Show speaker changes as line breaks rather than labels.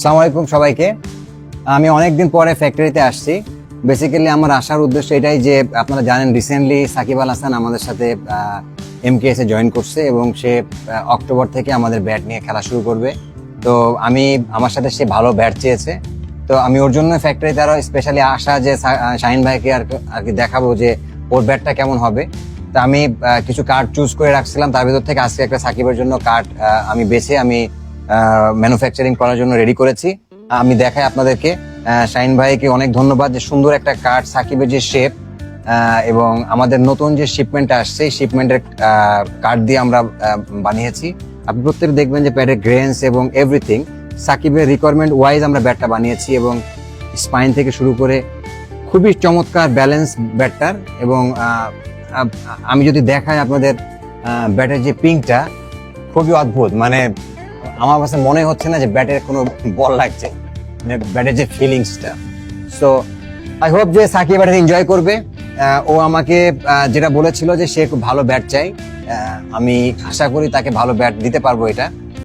সালাম আলাইকুম সবাইকে। আমি অনেকদিন পরে ফ্যাক্টরিতে আসছি। বেসিক্যালি আমার আসার উদ্দেশ্য এটাই যে আপনারা জানেন রিসেন্টলি সাকিব আল হাসান আমাদের সাথে এমকেএস জয়েন করছে এবং সে অক্টোবর থেকে আমাদের ব্যাট নিয়ে খেলা শুরু করবে। তো আমি, আমার সাথে সে ভালো ব্যাট চেয়েছে। তো আমি ওর জন্য ফ্যাক্টরিতে আরও স্পেশালি আসা যে শাহিন ভাইকে আর আর কি দেখাবো যে ওর ব্যাটটা কেমন হবে। তা আমি কিছু কার্ড চুজ করে রাখছিলাম। তার ভিতর থেকে আজকে একটা সাকিবের জন্য কার্ড আমি বেছে, আমি ম্যানুফ্যাকচারিং করার জন্য রেডি করেছি। আমি দেখাই আপনাদেরকে। শাইন ভাইকে অনেক ধন্যবাদ যে সুন্দর একটা কার্ড সাকিবের যে শেপ এবং আমাদের নতুন যে শিপমেন্ট আসছে শিপমেন্টের কার্ড দিয়ে আমরা বানিয়েছি। আপনি প্রত্যেক দেখবেন যে প্যাডের গ্রেন্স এবং এভরিথিং সাকিবের রিকোয়ারমেন্ট ওয়াইজ আমরা ব্যাটটা বানিয়েছি এবং স্পাইন থেকে শুরু করে খুবই চমৎকার ব্যালেন্স ব্যাটটার এবং আমি যদি দেখাই আপনাদের ব্যাটের যে পিঙ্কটা খুবই অদ্ভুত। মানে আমার কাছে মনে হচ্ছে না যে ব্যাটের কোনো বল লাগছে মানে ব্যাটের যে ফিলিংসটা সো আই হোপ যে সাকিব ব্যাটের এনজয় করবে। ও আমাকে যেটা বলেছিল যে সে খুব ভালো ব্যাট চাই আমি আশা করি তাকে ভালো ব্যাট দিতে পারব এটা।